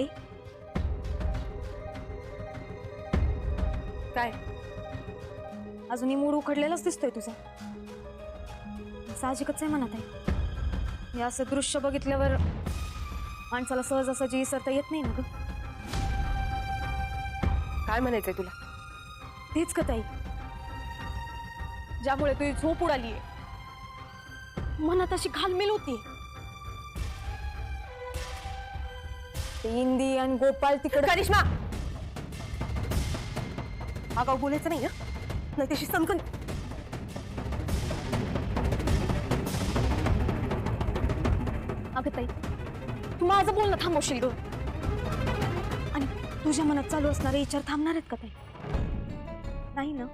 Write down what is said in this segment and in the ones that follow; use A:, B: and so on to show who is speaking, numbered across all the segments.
A: आई. काय?
B: अजूनही मूड उखडलेलाच दिसतोय तुझा. साहजिकच आहे म्हणत आहे. हे असं दृश्य बघितल्यावर माणसाला सहजासहजी सरता येत नाही मग
A: काय म्हणायचंय तुला?
B: तीच का ताई. ज्यामुळे तुझी झोप उडालीये. मनात अशी घालमेल होती. ते इंदी आणि गोपाळ तिकडे.
A: करिश्मा! आगाऊ बोलायचं नाही ना नाही त्याशी समजून
B: अगं ताई तू माझं बोलणं थांबवशील ग. आणि तुझ्या मनात चालू असणारे विचार थांबणार आहेत का ताई? नाही ना?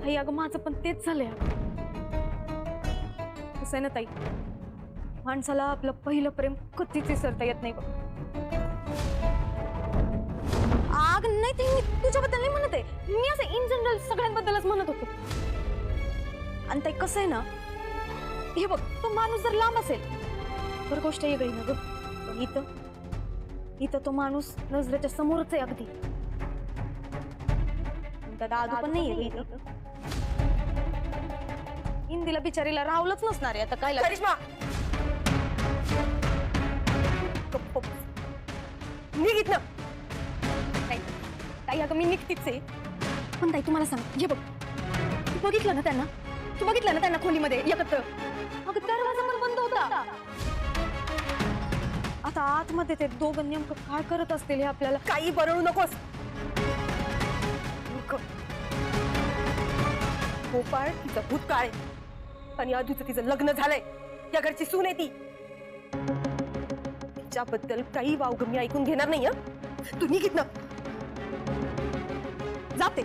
B: ताई अगं माझं पण तेच झालंय अगं. कसं आहे ना ताई? माणसाला आपलं पहिलं प्रेम कधीच विसरता येत नाही बघ. आग नाही ते मी तुझ्याबद्दल नाही म्हणत आहे. मी असं इन जनरल सगळ्यांबद्दलच म्हणत होते. आणि ते कसं आहे ना हे बघ तो माणूस जर लांब असेल तर गोष्ट वेगळी ना ग. पण इथं इथं तो माणूस नजरेच्या समोरच आहे अगदी. दादा पण नाहीये इथं. इंदीला बिचारीला रावलंच नसणार आहे आता काय
A: करिश्मा! निघित इथनं
B: ताई ताई, अगं मी निघतीच आहे. पण ताई तुम्हाला सांग हे बघ. तू बघितलं ना त्यांना? तू बघितलं ना त्यांना खोलीमध्ये एकत्र? अगं दरवाजा पण बंद होता. आता आतमध्ये ते दोघं नेमकं काय करत असतील हे आपल्याला
A: काही बनवू नकोस. गोपाळ तिचं भूतकाळ आहे. आणि आधूचं तिचं लग्न झालंय. या घरची सून आहे ती. तिच्याबद्दल काही वावग मी ऐकून घेणार नाही हं? तू जाते.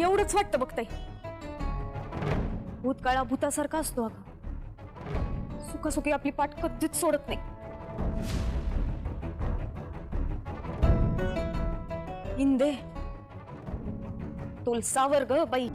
B: एवढंच वाटतं बघताय. भूतकाळा भूतासारखा असतो अगं. सुखासुखी आपली पाठ कधीच सोडत नाही. इंदे. तुलसावर्ग ग बाई.